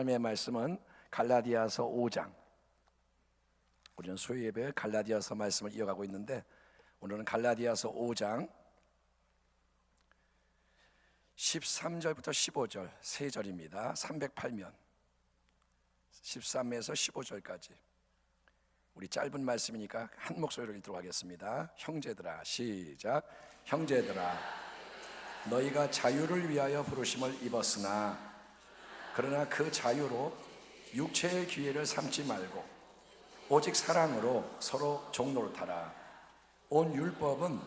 하나님의 말씀은 갈라디아서 5장. 우리는 수요 예배 갈라디아서 말씀을 이어가고 있는데 오늘은 갈라디아서 5장 13절부터 15절 세 절입니다. 308면 13에서 15절까지 우리 짧은 말씀이니까 한 목소리로 읽도록 하겠습니다. 형제들아 시작. 형제들아 너희가 자유를 위하여 부르심을 입었으나 그러나 그 자유로 육체의 기회를 삼지 말고 오직 사랑으로 서로 종노릇하라. 온 율법은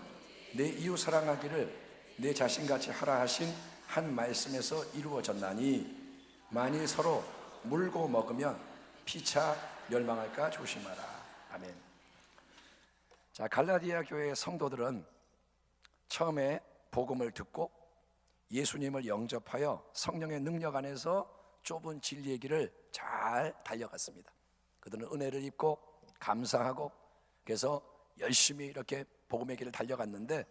내 이웃 사랑하기를 내 자신같이 하라 하신 한 말씀에서 이루어졌나니 만일 서로 물고 먹으면 피차 멸망할까 조심하라. 아멘. 자, 갈라디아 교회의 성도들은 처음에 복음을 듣고 예수님을 영접하여 성령의 능력 안에서 좁은 진리의 길을 잘 달려갔습니다. 그들은 은혜를 입고 감사하고 그래서 열심히 이렇게 복음의 길을 달려갔는데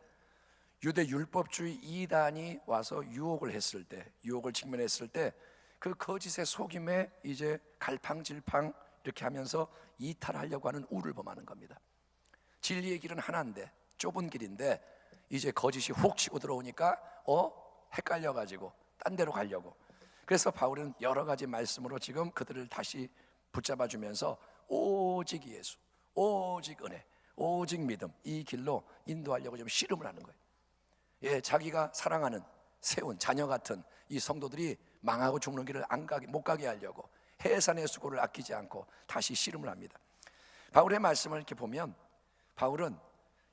유대 율법주의 이단이 와서 유혹을 했을 때, 유혹을 직면했을 때 그 거짓의 속임에 이제 갈팡질팡 이렇게 하면서 이탈하려고 하는 우를 범하는 겁니다. 진리의 길은 하나인데 좁은 길인데 이제 거짓이 훅 치고 들어오니까 어 헷갈려 가지고 딴 데로 가려고. 그래서 바울은 여러 가지 말씀으로 지금 그들을 다시 붙잡아 주면서 오직 예수, 오직 은혜, 오직 믿음 이 길로 인도하려고 좀 씨름을 하는 거예요. 예, 자기가 사랑하는 세운 자녀 같은 이 성도들이 망하고 죽는 길을 안 가게 못 가게 하려고 해산의 수고를 아끼지 않고 다시 씨름을 합니다. 바울의 말씀을 이렇게 보면 바울은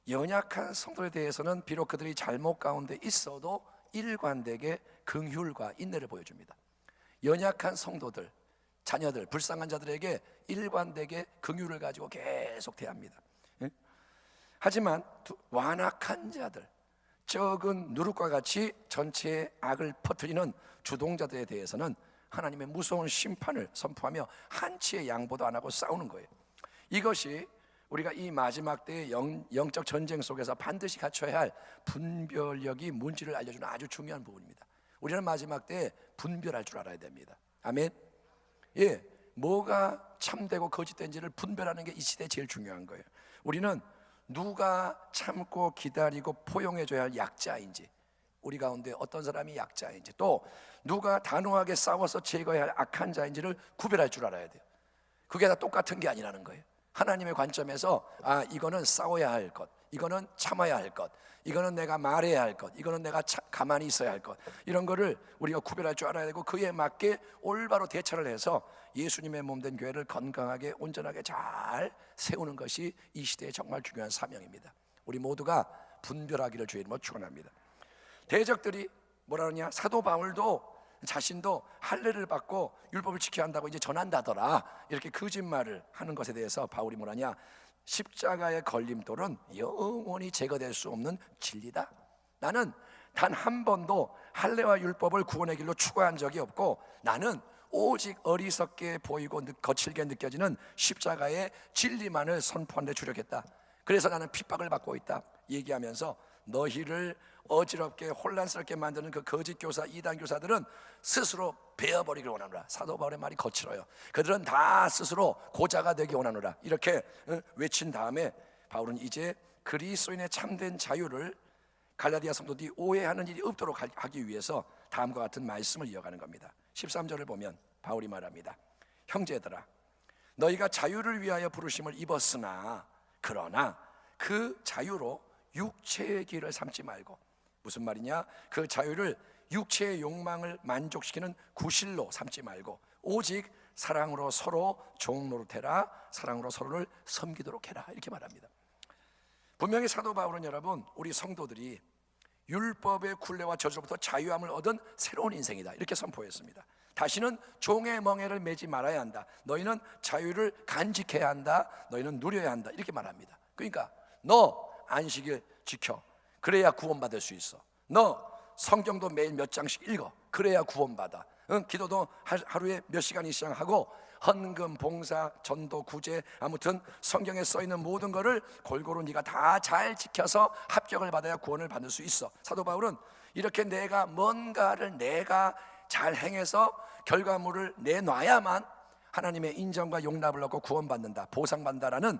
연약한 성도에 대해서는 비록 그들이 잘못 가운데 있어도 일관되게 긍휼과 인내를 보여줍니다. 연약한 성도들, 자녀들, 불쌍한 자들에게 일관되게 긍휼을 가지고 계속 대합니다. 예? 하지만 두- 완악한 자들, 적은 누룩과 같이 전체의 악을 퍼뜨리는 주동자들에 대해서는 하나님의 무서운 심판을 선포하며 한치의 양보도 안 하고 싸우는 거예요. 이것이 우리가 이 마지막 때의 영, 영적 전쟁 속에서 반드시 갖춰야 할 분별력이 뭔지를 알려주는 아주 중요한 부분입니다. 우리는 마지막 때에 분별할 줄 알아야 됩니다. 아멘. 예, 뭐가 참되고 거짓된지를 분별하는 게 이 시대에 제일 중요한 거예요. 우리는 누가 참고 기다리고 포용해줘야 할 약자인지, 우리 가운데 어떤 사람이 약자인지, 또 누가 단호하게 싸워서 제거해야 할 악한 자인지를 구별할 줄 알아야 돼요. 그게 다 똑같은 게 아니라는 거예요. 하나님의 관점에서 아 이거는 싸워야 할 것, 이거는 참아야 할 것, 이거는 내가 말해야 할 것, 이거는 내가 차- 가만히 있어야 할 것, 이런 거를 우리가 구별할 줄 알아야 되고 그에 맞게 올바로 대처를 해서 예수님의 몸된 교회를 건강하게 온전하게 잘 세우는 것이 이 시대의 정말 중요한 사명입니다. 우리 모두가 분별하기를 주의 이름으로 축원합니다. 대적들이 뭐라 그러냐? 사도 바울도 자신도 할례를 받고 율법을 지켜야 한다고 이제 전한다더라. 이렇게 거짓말을 하는 것에 대해서 바울이 뭐라냐? 십자가의 걸림돌은 영원히 제거될 수 없는 진리다. 나는 단 한 번도 할례와 율법을 구원의 길로 추구한 적이 없고 나는 오직 어리석게 보이고 느- 거칠게 느껴지는 십자가의 진리만을 선포한 데 주력했다. 그래서 나는 핍박을 받고 있다. 얘기하면서 너희를 어지럽게 혼란스럽게 만드는 그 거짓 교사 이단 교사들은 스스로 베어버리기를 원하노라. 사도 바울의 말이 거칠어요. 그들은 다 스스로 고자가 되기 원하노라. 이렇게 어, 외친 다음에 바울은 이제 그리스도인의 참된 자유를 갈라디아 성도들이 오해하는 일이 없도록 하- 하기 위해서 다음과 같은 말씀을 이어가는 겁니다. 13절을 보면 바울이 말합니다. 형제들아 너희가 자유를 위하여 부르심을 입었으나 그러나 그 자유로 육체의 길을 삼지 말고 무슨 말이냐? 그 자유를 육체의 욕망을 만족시키는 구실로 삼지 말고 오직 사랑으로 서로 종노릇해라 사랑으로 서로를 섬기도록 해라 이렇게 말합니다. 분명히 사도 바울은 여러분 우리 성도들이 율법의 굴레와 저주로부터 자유함을 얻은 새로운 인생이다 이렇게 선포했습니다. 다시는 종의 멍에를 매지 말아야 한다. 너희는 자유를 간직해야 한다. 너희는 누려야 한다. 이렇게 말합니다. 그러니까 너 안식일 지켜. 그래야 구원받을 수 있어. 너 성경도 매일 몇 장씩 읽어. 그래야 구원받아. 응, 기도도 하- 하루에 몇 시간 이상 하고 헌금, 봉사, 전도, 구제 아무튼 성경에 써 있는 모든 것을 골고루 네가 다 잘 지켜서 합격을 받아야 구원을 받을 수 있어. 사도 바울은 이렇게 내가 뭔가를 내가 잘 행해서 결과물을 내놔야만 하나님의 인정과 용납을 얻고 구원받는다, 보상받는다라는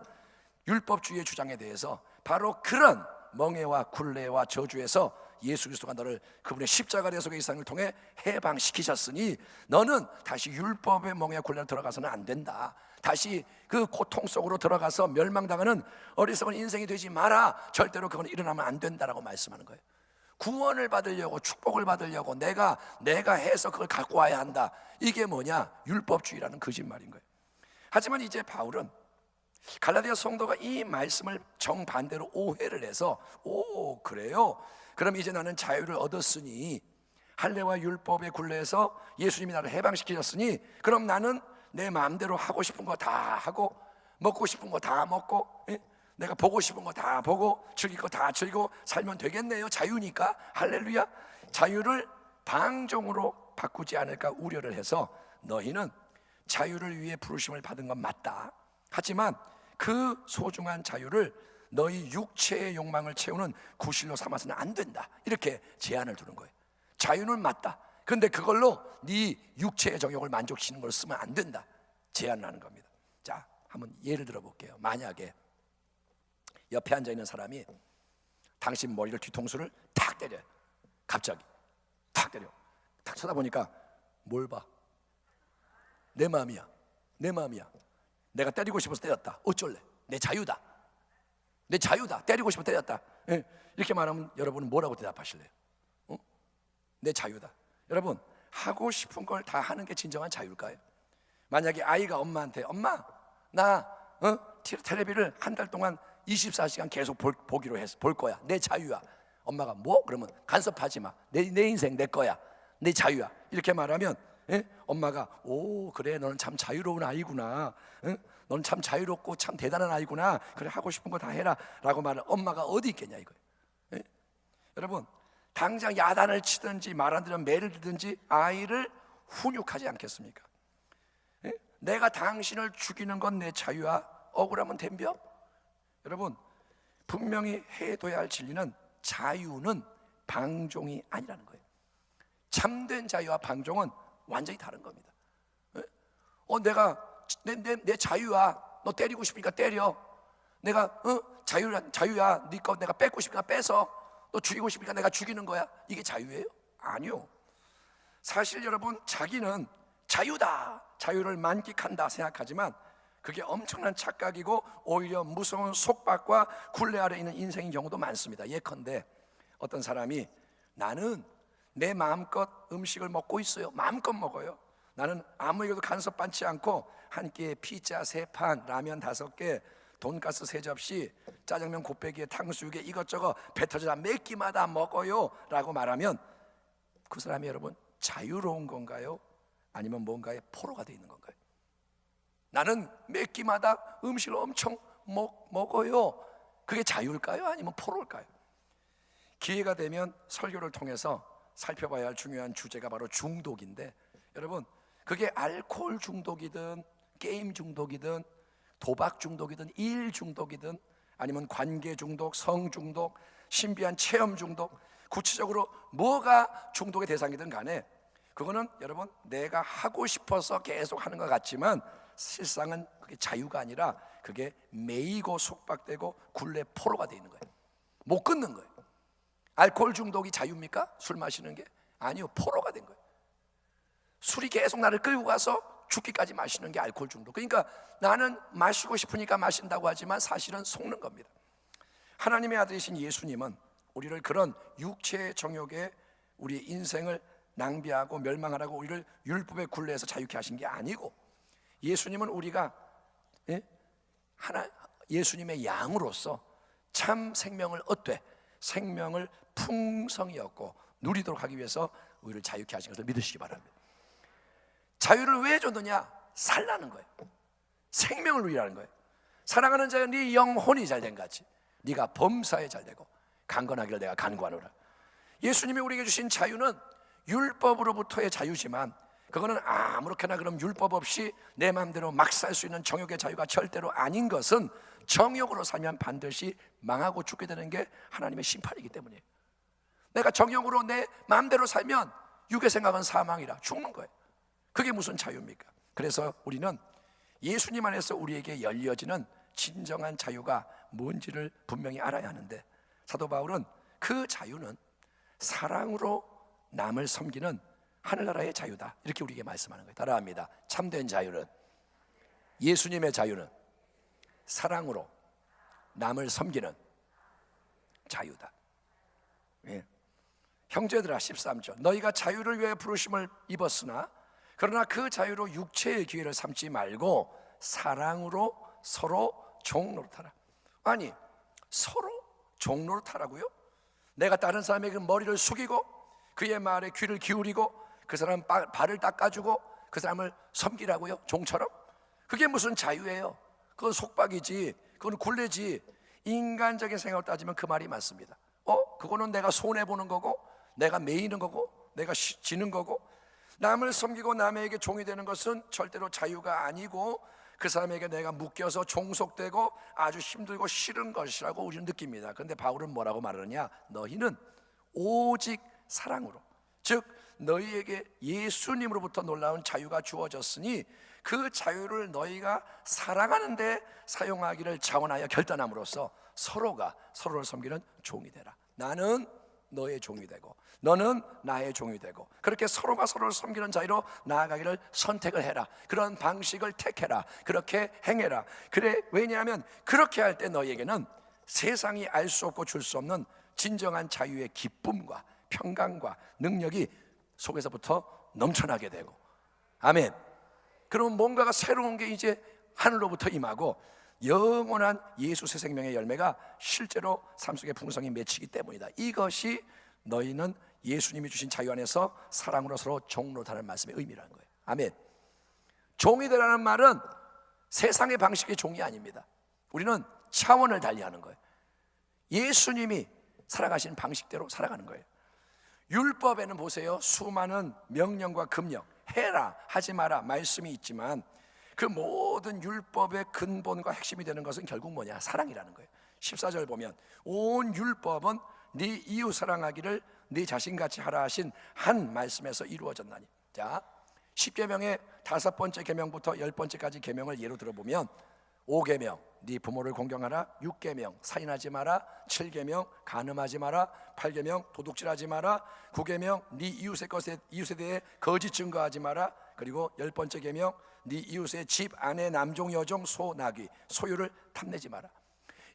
율법주의의 주장에 대해서 바로 그런 멍해와 굴레와 저주에서 예수 그리스도가 너를 그분의 십자가 대속의 이상을 통해 해방시키셨으니 너는 다시 율법의 멍해와 굴레로 들어가서는 안 된다. 다시 그 고통 속으로 들어가서 멸망당하는 어리석은 인생이 되지 마라. 절대로 그건 일어나면 안 된다라고 말씀하는 거예요. 구원을 받으려고 축복을 받으려고 내가 내가 해서 그걸 갖고 와야 한다. 이게 뭐냐? 율법주의라는 거짓말인 거예요. 하지만 이제 바울은 갈라디아 성도가 이 말씀을 정반대로 오해를 해서 오 그래요. 그럼 이제 나는 자유를 얻었으니 할례와 율법의 굴레에서 예수님이 나를 해방시키셨으니 그럼 나는 내 마음대로 하고 싶은 거 다 하고 먹고 싶은 거 다 먹고 예? 내가 보고 싶은 거 다 보고 즐길 거 다 즐기고 살면 되겠네요. 자유니까 할렐루야. 자유를 방종으로 바꾸지 않을까 우려를 해서 너희는 자유를 위해 부르심을 받은 건 맞다. 하지만 그 소중한 자유를 너희 육체의 욕망을 채우는 구실로 삼아서는 안 된다. 이렇게 제안을 두는 거예요. 자유는 맞다. 근데 그걸로 네 육체의 정욕을 만족시키는 걸 쓰면 안 된다. 제안을 하는 겁니다. 자, 한번 예를 들어 볼게요. 만약에 옆에 앉아 있는 사람이 당신 머리를 뒤통수를 탁 때려요. 갑자기 탁 때려. 탁 쳐다보니까 뭘 봐? 내 마음이야. 내 마음이야. 내가 때리고 싶어서 때렸다. 어쩔래? 내 자유다. 내 자유다. 때리고 싶어 때렸다. 예. 이렇게 말하면 여러분은 뭐라고 대답하실래요? 어? 내 자유다. 여러분 하고 싶은 걸 다 하는 게 진정한 자유일까요? 만약에 아이가 엄마한테 엄마 나 어? 티- 텔레비를 한 달 동안 24시간 계속 볼, 보기로 해서 볼 거야. 내 자유야. 엄마가 뭐? 그러면 간섭하지 마. 내, 내 인생 내 거야. 내 자유야. 이렇게 말하면 예? 엄마가 오 그래 너는 참 자유로운 아이구나. 응? 너는 참 자유롭고 참 대단한 아이구나. 그래 하고 싶은 거 다 해라라고 말을 엄마가 어디 있겠냐 이거예요. 예? 여러분 당장 야단을 치든지 말 안 들으면 매를 들든지 아이를 훈육하지 않겠습니까? 예? 내가 당신을 죽이는 건 내 자유야. 억울하면 덤벼? 여러분 분명히 해둬야 할 진리는 자유는 방종이 아니라는 거예요. 참된 자유와 방종은 완전히 다른 겁니다. 예? 어 내가 내, 내, 내 자유야. 너 때리고 싶으니까 때려. 내가 어 자유야 자유야. 네거 내가 뺏고 싶으니까 뺏어. 너 죽이고 싶으니까 내가 죽이는 거야. 이게 자유예요? 아니요. 사실 여러분 자기는 자유다. 자유를 만끽한다 생각하지만 그게 엄청난 착각이고 오히려 무서운 속박과 굴레 아래 있는 인생인 경우도 많습니다. 예컨대 어떤 사람이 나는 내 마음껏 음식을 먹고 있어요. 마음껏 먹어요. 나는 아무에게도 간섭 받지 않고 한 끼에 피자 세 판, 라면 다섯 개, 돈가스 세 접시, 짜장면 곱빼기에 탕수육에 이것저것 뱉어져라 몇 끼마다 먹어요. 라고 말하면 그 사람이 여러분 자유로운 건가요? 아니면 뭔가에 포로가 되어 있는 건가요? 나는 몇 끼마다 음식을 엄청 먹, 먹어요. 그게 자유일까요? 아니면 포로일까요? 기회가 되면 설교를 통해서 살펴봐야 할 중요한 주제가 바로 중독인데 여러분 그게 알코올 중독이든 게임 중독이든 도박 중독이든 일 중독이든 아니면 관계 중독, 성 중독, 신비한 체험 중독 구체적으로 뭐가 중독의 대상이든 간에 그거는 여러분 내가 하고 싶어서 계속 하는 것 같지만 실상은 그게 자유가 아니라 그게 매이고 속박되고 굴레 포로가 되어 있는 거예요. 못 끊는 거예요. 알코올 중독이 자유입니까? 술 마시는 게? 아니요. 포로가 된 거예요. 술이 계속 나를 끌고 가서 죽기까지 마시는 게 알코올 중독. 그러니까 나는 마시고 싶으니까 마신다고 하지만 사실은 속는 겁니다. 하나님의 아들이신 예수님은 우리를 그런 육체의 정욕에 우리 인생을 낭비하고 멸망하라고 우리를 율법의 굴레에서 자유케 하신 게 아니고 예수님은 우리가 예? 하나 예수님의 양으로서 참 생명을 얻되 생명을 풍성히 얻고 누리도록 하기 위해서 우리를 자유케 하신 것을 믿으시기 바랍니다. 자유를 왜 줬느냐? 살라는 거예요. 생명을 누리라는 거예요. 사랑하는 자여 네 영혼이 잘된 같이 네가 범사에 잘되고 강건하기를 내가 간구하노라. 예수님이 우리에게 주신 자유는 율법으로부터의 자유지만 그거는 아무렇게나 그럼 율법 없이 내 마음대로 막 살 수 있는 정욕의 자유가 절대로 아닌 것은 정욕으로 살면 반드시 망하고 죽게 되는 게 하나님의 심판이기 때문이에요. 내가 정욕으로 내 마음대로 살면 육의 생각은 사망이라 죽는 거예요. 그게 무슨 자유입니까? 그래서 우리는 예수님 안에서 우리에게 열려지는 진정한 자유가 뭔지를 분명히 알아야 하는데 사도 바울은 그 자유는 사랑으로 남을 섬기는 하늘나라의 자유다. 이렇게 우리에게 말씀하는 거예요. 따라합니다. 참된 자유는 예수님의 자유는 사랑으로 남을 섬기는 자유다. 예. 형제들아 13절 너희가 자유를 위해 부르심을 입었으나 그러나 그 자유로 육체의 기회를 삼지 말고 사랑으로 서로 종노릇하라. 아니 서로 종노릇하라고요? 내가 다른 사람에게 머리를 숙이고 그의 말에 귀를 기울이고 그 사람 바- 발을 닦아주고 그 사람을 섬기라고요? 종처럼? 그게 무슨 자유예요? 그건 속박이지. 그건 굴레지. 인간적인 생각을 따지면 그 말이 맞습니다. 어? 그거는 내가 손해 보는 거고, 내가 매이는 거고, 내가 시- 지는 거고, 남을 섬기고 남에게 종이 되는 것은 절대로 자유가 아니고 그 사람에게 내가 묶여서 종속되고 아주 힘들고 싫은 것이라고 우리는 느낍니다. 그런데 바울은 뭐라고 말하느냐? 너희는 오직 사랑으로 즉 너희에게 예수님으로부터 놀라운 자유가 주어졌으니 그 자유를 너희가 사랑하는데 사용하기를 자원하여 결단함으로써 서로가 서로를 섬기는 종이 되라. 나는 너의 종이 되고 너는 나의 종이 되고 그렇게 서로가 서로를 섬기는 자유로 나아가기를 선택을 해라. 그런 방식을 택해라. 그렇게 행해라. 그래 왜냐하면 그렇게 할 때 너희에게는 세상이 알 수 없고 줄 수 없는 진정한 자유의 기쁨과 평강과 능력이 속에서부터 넘쳐나게 되고 아멘. 그러면 뭔가가 새로운 게 이제 하늘로부터 임하고 영원한 예수 새 생명의 열매가 실제로 삶 속에 풍성히 맺히기 때문이다. 이것이 너희는 예수님이 주신 자유 안에서 사랑으로 서로 종로 다는 말씀의 의미라는 거예요. 아멘. 종이 되라는 말은 세상의 방식의 종이 아닙니다. 우리는 차원을 달리하는 거예요. 예수님이 살아가신 방식대로 살아가는 거예요. 율법에는 보세요. 수많은 명령과 금령, 해라, 하지 마라 말씀이 있지만 그 모든 율법의 근본과 핵심이 되는 것은 결국 뭐냐? 사랑이라는 거예요. 14절 보면 온 율법은 네 이웃 사랑하기를 네 자신같이 하라 하신 한 말씀에서 이루어졌나니. 자, 10계명의 다섯 번째 계명부터 열 번째까지 계명을 예로 들어보면 5계명. 네 부모를 공경하라. 6계명. 살인하지 마라. 7계명. 간음하지 마라. 8계명. 도둑질하지 마라. 9계명. 네 이웃의 것에 이웃에 대해 거짓 증거하지 마라. 그리고 열 번째 계명. 네 이웃의 집 아내 남종 여종 소 나귀 소유를 탐내지 마라.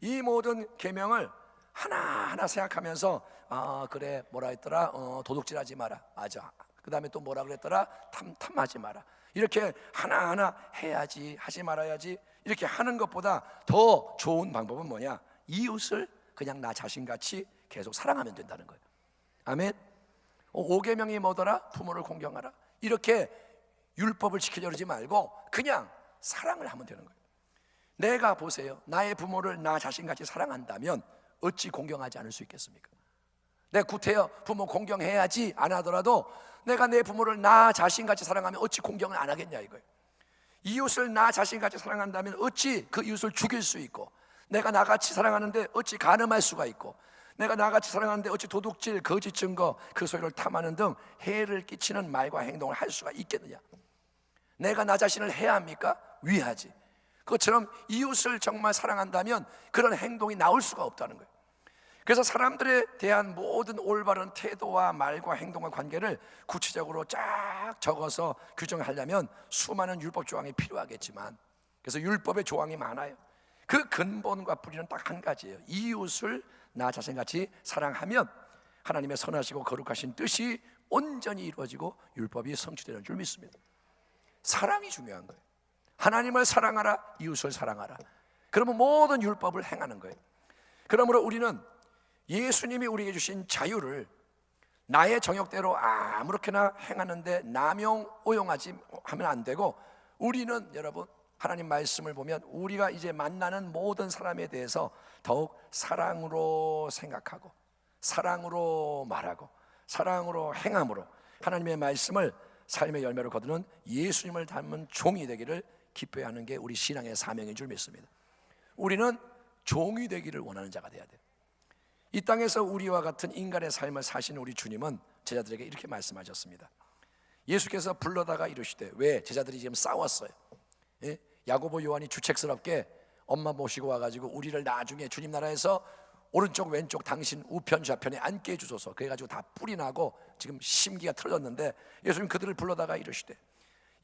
이 모든 계명을 하나하나 생각하면서 아 그래 뭐라 했더라? 어, 도둑질하지 마라. 맞아. 그 다음에 또 뭐라 그랬더라? 탐, 탐하지 마라. 이렇게 하나하나 해야지 하지 말아야지 이렇게 하는 것보다 더 좋은 방법은 뭐냐 이웃을 그냥 나 자신같이 계속 사랑하면 된다는 거예요 아멘 오 계명이 뭐더라 부모를 공경하라 이렇게 율법을 지키려지 말고 그냥 사랑을 하면 되는 거예요 내가 보세요. 나의 부모를 나 자신같이 사랑한다면 어찌 공경하지 않을 수 있겠습니까? 내 구태여 부모 공경해야지 안 하더라도 내가 내 부모를 나 자신같이 사랑하면 어찌 공경을 안 하겠냐 이거예요. 이웃을 나 자신같이 사랑한다면 어찌 그 이웃을 죽일 수 있고 내가 나같이 사랑하는데 어찌 가늠할 수가 있고 내가 나같이 사랑하는데 어찌 도둑질, 거짓 증거, 그 소리를 탐하는 등 해를 끼치는 말과 행동을 할 수가 있겠느냐? 내가 나 자신을 해야 합니까? 위하지. 그것처럼 이웃을 정말 사랑한다면 그런 행동이 나올 수가 없다는 거예요. 그래서 사람들에 대한 모든 올바른 태도와 말과 행동과 관계를 구체적으로 쫙 적어서 규정하려면 수많은 율법 조항이 필요하겠지만 그래서 율법의 조항이 많아요. 그 근본과 뿌리는 딱 한 가지예요. 이웃을 나 자신같이 사랑하면 하나님의 선하시고 거룩하신 뜻이 온전히 이루어지고 율법이 성취되는 줄 믿습니다. 사랑이 중요한 거예요. 하나님을 사랑하라, 이웃을 사랑하라. 그러면 모든 율법을 행하는 거예요. 그러므로 우리는 예수님이 우리에게 주신 자유를 나의 정욕대로 아무렇게나 행하는데 남용, 오용하지 하면 안 되고 우리는 여러분 하나님 말씀을 보면 우리가 이제 만나는 모든 사람에 대해서 더욱 사랑으로 생각하고 사랑으로 말하고 사랑으로 행함으로 하나님의 말씀을 삶의 열매로 거두는 예수님을 닮은 종이 되기를 기뻐해 하는 게 우리 신앙의 사명인 줄 믿습니다. 우리는 종이 되기를 원하는 자가 돼야 돼요. 이 땅에서 우리와 같은 인간의 삶을 사신 우리 주님은 제자들에게 이렇게 말씀하셨습니다. 예수께서 불러다가 이르시되 왜 제자들이 지금 싸웠어요. 예? 야고보 요한이 주책스럽게 엄마 모시고 와가지고 우리를 나중에 주님 나라에서 오른쪽 왼쪽 당신 우편 좌편에 앉게 해주소서 그래가지고 다 뿔이 나고 지금 심기가 틀어졌는데 예수님 그들을 불러다가 이르시되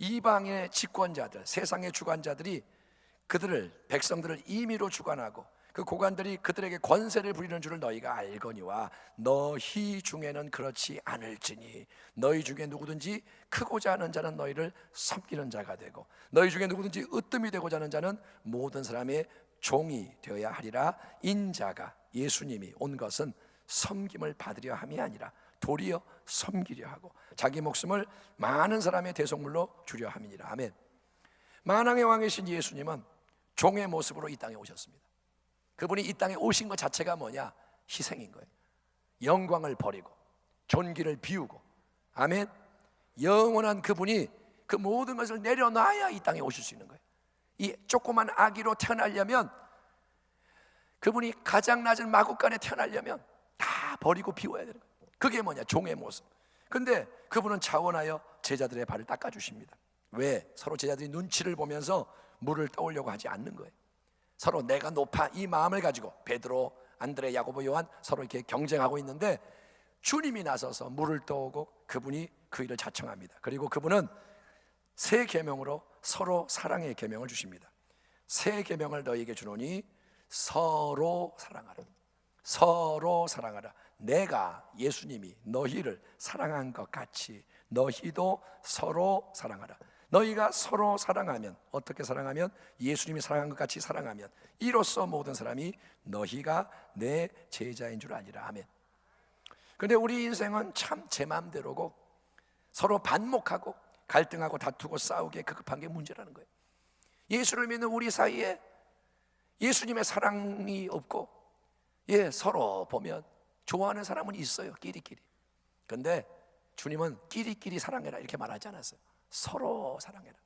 이방의 집권자들 세상의 주관자들이 그들을 백성들을 임의로 주관하고 그 고관들이 그들에게 권세를 부리는 줄을 너희가 알거니와 너희 중에는 그렇지 않을지니 너희 중에 누구든지 크고자 하는 자는 너희를 섬기는 자가 되고 너희 중에 누구든지 으뜸이 되고자 하는 자는 모든 사람의 종이 되어야 하리라. 인자가 예수님이 온 것은 섬김을 받으려 함이 아니라 도리어 섬기려 하고 자기 목숨을 많은 사람의 대속물로 주려 함이니라. 아멘. 만왕의 왕이신 예수님은 종의 모습으로 이 땅에 오셨습니다 그분이 이 땅에 오신 것 자체가 뭐냐? 희생인 거예요. 영광을 버리고 존귀를 비우고 아멘. 영원한 그분이 그 모든 것을 내려놔야 이 땅에 오실 수 있는 거예요. 이 조그만 아기로 태어나려면 그분이 가장 낮은 마국간에 태어나려면 다 버리고 비워야 되는 거예요. 그게 뭐냐? 종의 모습. 근데 그분은 자원하여 제자들의 발을 닦아 주십니다. 왜? 서로 제자들이 눈치를 보면서 물을 떠오려고 하지 않는 거예요. 서로 내가 높아 이 마음을 가지고 베드로, 안드레, 야고보, 요한 서로 이렇게 경쟁하고 있는데 주님이 나서서 물을 떠오고 그분이 그 일을 자청합니다. 그리고 그분은 새 계명으로 서로 사랑의 계명을 주십니다. 새 계명을 너희에게 주노니 서로 사랑하라. 서로 사랑하라. 내가 예수님이 너희를 사랑한 것 같이 너희도 서로 사랑하라. 너희가 서로 사랑하면 어떻게 사랑하면 예수님이 사랑한 것 같이 사랑하면 이로써 모든 사람이 너희가 내 제자인 줄 아니라 아멘. 근데 우리 인생은 참 제 마음대로고 서로 반목하고 갈등하고 다투고 싸우게 급급한 게 문제라는 거예요. 예수를 믿는 우리 사이에 예수님의 사랑이 없고 예, 서로 보면 좋아하는 사람은 있어요. 끼리끼리. 근데 주님은 끼리끼리 사랑해라 이렇게 말하지 않았어요. 서로 사랑해라.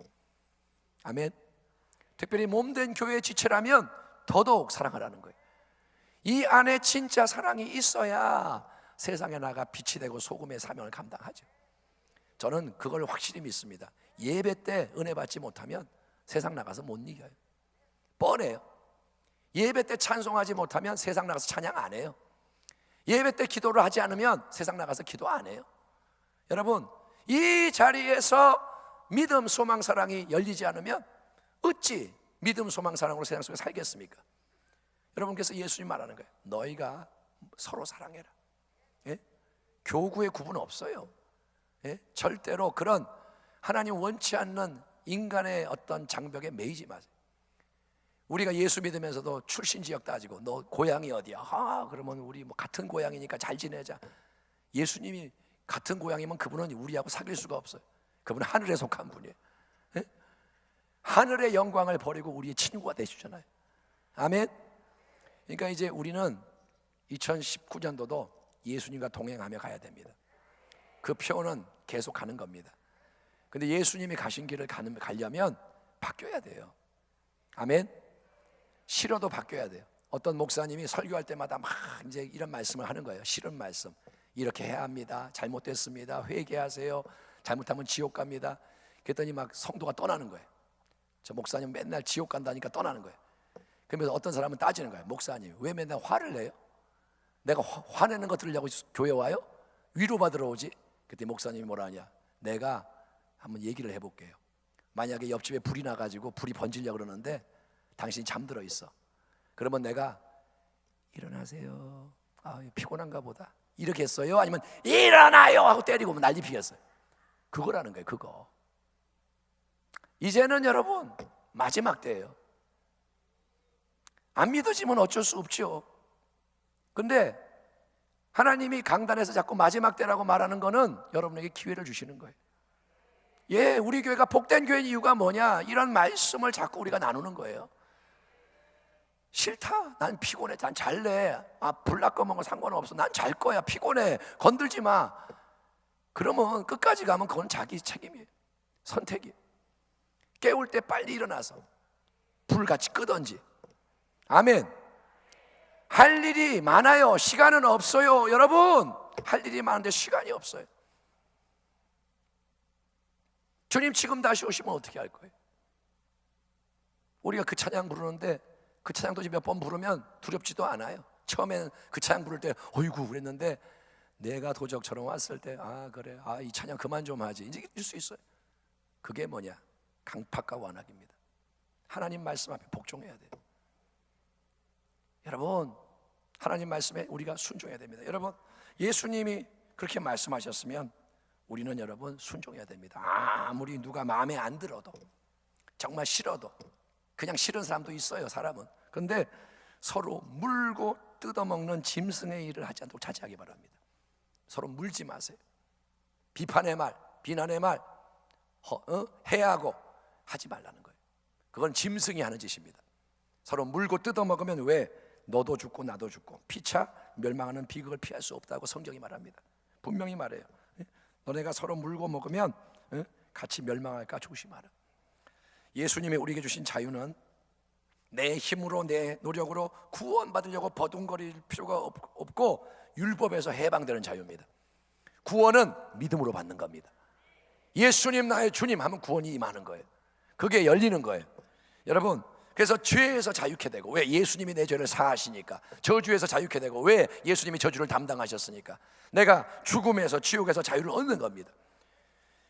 아멘. 특별히 몸된 교회의 지체라면 더더욱 사랑하라는 거예요. 이 안에 진짜 사랑이 있어야 세상에 나가 빛이 되고 소금의 사명을 감당하죠. 저는 그걸 확실히 믿습니다. 예배 때 은혜 받지 못하면 세상 나가서 못 이겨요. 뻔해요. 예배 때 찬송하지 못하면 세상 나가서 찬양 안 해요. 예배 때 기도를 하지 않으면 세상 나가서 기도 안 해요. 여러분, 이 자리에서 믿음, 소망, 사랑이 열리지 않으면 어찌 믿음, 소망, 사랑으로 세상 속에 살겠습니까? 여러분께서 예수님 말하는 거예요. 너희가 서로 사랑해라. 예? 교구의 구분 없어요. 예? 절대로 그런 하나님 원치 않는 인간의 어떤 장벽에 매이지 마세요. 우리가 예수 믿으면서도 출신 지역 따지고 너 고향이 어디야? 아, 그러면 우리 뭐 같은 고향이니까 잘 지내자. 예수님이 같은 고향이면 그분은 우리하고 사귈 수가 없어요. 그분은 하늘에 속한 분이에요. 예? 하늘의 영광을 버리고 우리의 친구가 되시잖아요. 아멘. 그러니까 이제 우리는 2019년도도 예수님과 동행하며 가야 됩니다. 그 표는 계속 가는 겁니다. 근데 예수님이 가신 길을 가는, 가려면 바뀌어야 돼요. 아멘. 싫어도 바뀌어야 돼요. 어떤 목사님이 설교할 때마다 막 이제 이런 말씀을 하는 거예요. 싫은 말씀. 이렇게 해야 합니다. 잘못됐습니다. 회개하세요. 잘못하면 지옥 갑니다. 그랬더니 막 성도가 떠나는 거예요. 저 목사님 맨날 지옥 간다니까 떠나는 거예요. 그러면서 어떤 사람은 따지는 거예요. 목사님, 왜 맨날 화를 내요? 내가 화, 내는거 들으려고 교회 와요? 위로받으러 오지? 그때 목사님이 뭐라 하냐? 내가 한번 얘기를 해볼게요. 만약에 옆집에 불이 나가지고 불이 번지려고 그러는데 당신이 잠들어 있어. 그러면 내가 일어나세요. 아, 피곤한가 보다. 이렇게 했어요? 아니면 일어나요! 하고 때리고 난리 피겠어요. 그거라는 거예요, 그거. 이제는 여러분, 마지막 때예요. 안 믿어지면 어쩔 수 없죠. 근데 하나님이 강단에서 자꾸 마지막 때라고 말하는 거는 여러분에게 기회를 주시는 거예요. 예, 우리 교회가 복된 교회인 이유가 뭐냐? 이런 말씀을 자꾸 우리가 나누는 거예요. 싫다. 난 피곤해. 난 잘래. 아, 불났 거면 상관없어. 난 잘 거야. 피곤해. 건들지 마. 그러면 끝까지 가면 그건 자기 책임이에요. 선택이에요. 깨울 때 빨리 일어나서 불 같이 끄던지. 아멘. 할 일이 많아요. 시간은 없어요. 여러분, 할 일이 많은데 시간이 없어요. 주님 지금 다시 오시면 어떻게 할 거예요? 우리가 그 찬양 부르는데 그 찬양도 몇 번 부르면 두렵지도 않아요. 처음에는 그 찬양 부를 때 어이구 그랬는데 내가 도적처럼 왔을 때 아 그래 아 이 찬양 그만 좀 하지 이제 이길 수 있어요. 그게 뭐냐 강팍과 완악입니다. 하나님 말씀 앞에 복종해야 돼요. 여러분 하나님 말씀에 우리가 순종해야 됩니다. 여러분 예수님이 그렇게 말씀하셨으면 우리는 여러분 순종해야 됩니다. 아무리 누가 마음에 안 들어도 정말 싫어도 그냥 싫은 사람도 있어요. 사람은. 그런데 서로 물고 뜯어먹는 짐승의 일을 하지 않도록 자제하기 바랍니다. 서로 물지 마세요. 비판의 말, 비난의 말, 허, 어? 해하고 하지 말라는 거예요. 그건 짐승이 하는 짓입니다. 서로 물고 뜯어먹으면 왜 너도 죽고 나도 죽고 피차 멸망하는 비극을 피할 수 없다고 성경이 말합니다. 분명히 말해요. 예? 너네가 서로 물고 먹으면 예? 같이 멸망할까 조심하라. 예수님이 우리에게 주신 자유는 내 힘으로 내 노력으로 구원받으려고 버둥거릴 필요가 없- 없고 율법에서 해방되는 자유입니다. 구원은 믿음으로 받는 겁니다. 예수님 나의 주님 하면 구원이 임하는 거예요. 그게 열리는 거예요. 여러분, 그래서 죄에서 자유케 되고 왜 예수님이 내 죄를 사하시니까 저주에서 자유케 되고 왜 예수님이 저주를 담당하셨으니까 내가 죽음에서 지옥에서 자유를 얻는 겁니다.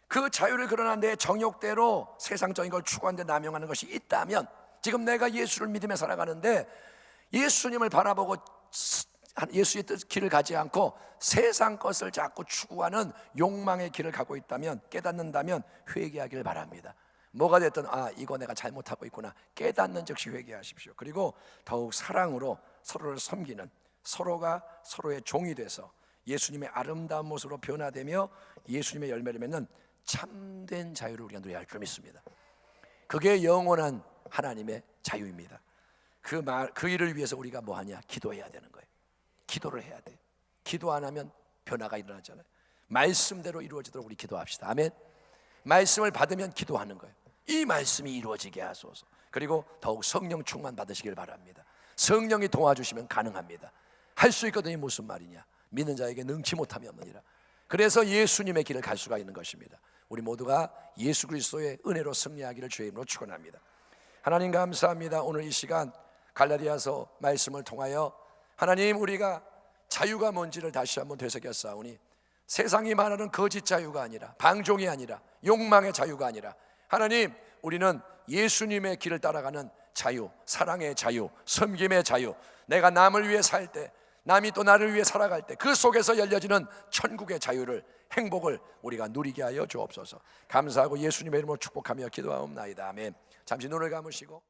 그 자유를 그러나 내 정욕대로 세상적인 걸 추구하는데 남용하는 것이 있다면 지금 내가 예수를 믿으며 살아가는데 예수님을 바라보고 스- 예수의 뜻 길을 가지 않고 세상 것을 자꾸 추구하는 욕망의 길을 가고 있다면 깨닫는다면 회개하기를 바랍니다. 뭐가 됐든 아 이거 내가 잘못하고 있구나 깨닫는 즉시 회개하십시오. 그리고 더욱 사랑으로 서로를 섬기는 서로가 서로의 종이 돼서 예수님의 아름다운 모습으로 변화되며 예수님의 열매를 맺는 참된 자유를 우리가 누려야 할 줄 믿습니다. 그게 영원한 하나님의 자유입니다. 그 말, 그 일을 위해서 우리가 뭐 하냐? 기도해야 되는. 기도를 해야 돼. 기도 안 하면 변화가 일어나잖아요. 말씀대로 이루어지도록 우리 기도합시다. 아멘. 말씀을 받으면 기도하는 거예요. 이 말씀이 이루어지게 하소서. 그리고 더욱 성령 충만 받으시길 바랍니다. 성령이 도와주시면 가능합니다. 할 수 있거든요. 무슨 말이냐? 믿는 자에게 능치 못함이 없느니라. 그래서 예수님의 길을 갈 수가 있는 것입니다. 우리 모두가 예수 그리스도의 은혜로 승리하기를 주의 이름으로 축원합니다. 하나님 감사합니다. 오늘 이 시간 갈라디아서 말씀을 통하여 하나님 우리가 자유가 뭔지를 다시 한번 되새겼사오니 세상이 말하는 거짓 자유가 아니라 방종이 아니라 욕망의 자유가 아니라 하나님 우리는 예수님의 길을 따라가는 자유, 사랑의 자유, 섬김의 자유. 내가 남을 위해 살 때, 남이 또 나를 위해 살아갈 때 그 속에서 열려지는 천국의 자유를 행복을 우리가 누리게 하여 주옵소서. 감사하고 예수님의 이름으로 축복하며 기도하옵나이다. 아멘. 잠시 눈을 감으시고